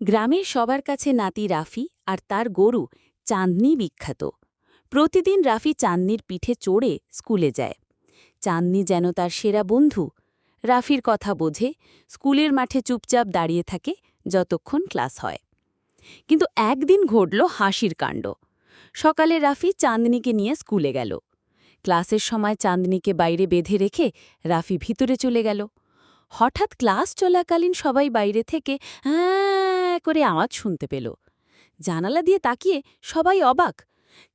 গ্রামের সবার কাছে নাতি রাফি আর তার গরু চাঁদনি বিখ্যাত। প্রতিদিন রাফি চাঁদনির পিঠে চড়ে স্কুলে যায়। চাঁদনি যেন তার সেরা বন্ধু। রাফির কথা বোঝে, স্কুলের মাঠে চুপচাপ দাঁড়িয়ে থাকে যতক্ষণ ক্লাস হয়। কিন্তু একদিন ঘটল হাসির কাণ্ড। সকালে রাফি চাঁদনিকে নিয়ে স্কুলে গেল। ক্লাসের সময় চাঁদনিকে বাইরে বেঁধে রেখে রাফি ভিতরে চলে গেল। হঠাৎ ক্লাস চলাকালীন সবাই বাইরে থেকে হ্যাঁ করে আওয়াজ শুনতে পেল। জানালা দিয়ে তাকিয়ে সবাই অবাক।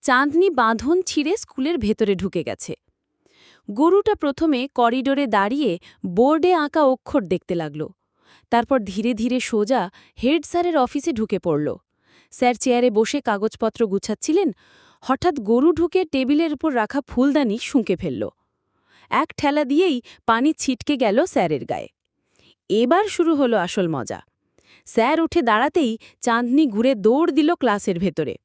চাঁদনি বাঁধন ছিঁড়ে স্কুলের ভেতরে ঢুকে গেছে। গরুটা প্রথমে করিডোরে দাঁড়িয়ে বোর্ডে আঁকা অক্ষর দেখতে লাগল। তারপর ধীরে ধীরে সোজা হেড স্যারের অফিসে ঢুকে পড়ল। স্যার চেয়ারে বসে কাগজপত্র গুছাচ্ছিলেন। হঠাৎ গরু ঢুকে টেবিলের উপর রাখা ফুলদানি শুঁকে ফেলল। এক ঠেলা দিয়েই পানি ছিটকে গেল স্যারের গায়ে। এবার শুরু হলো আসল মজা। স্যার উঠে দাঁড়াতেই চাঁদনি ঘুরে দৌড় দিল ক্লাসের ভেতরে।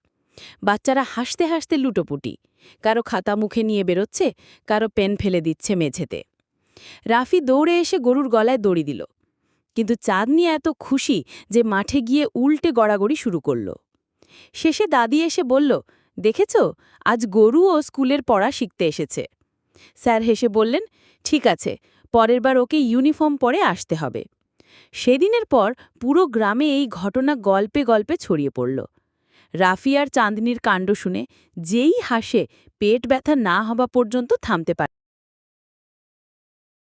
বাচ্চারা হাসতে হাসতে লুটোপুটি। কারও খাতা মুখে নিয়ে বেরোচ্ছে, কারও পেন ফেলে দিচ্ছে মেঝেতে। রাফি দৌড়ে এসে গরুর গলায় দড়ি দিল। কিন্তু চাঁদনি এত খুশি যে মাঠে গিয়ে উল্টে গড়াগড়ি শুরু করল। শেষে দাদি এসে বলল, দেখেছ, আজ গরু ও স্কুলের পড়া শিখতে এসেছে। স্যার হেসে বললেন, ঠিক আছে, পরের বার ওকে ইউনিফর্ম পরে আসতে হবে। সেদিনের পর পুরো গ্রামে এই ঘটনা গল্পে গল্পে ছড়িয়ে পড়ল। রাফিয়ার চাঁদনির কাণ্ড শুনে যেই হাসে পেট ব্যথা না হওয়া পর্যন্ত থামতে পারে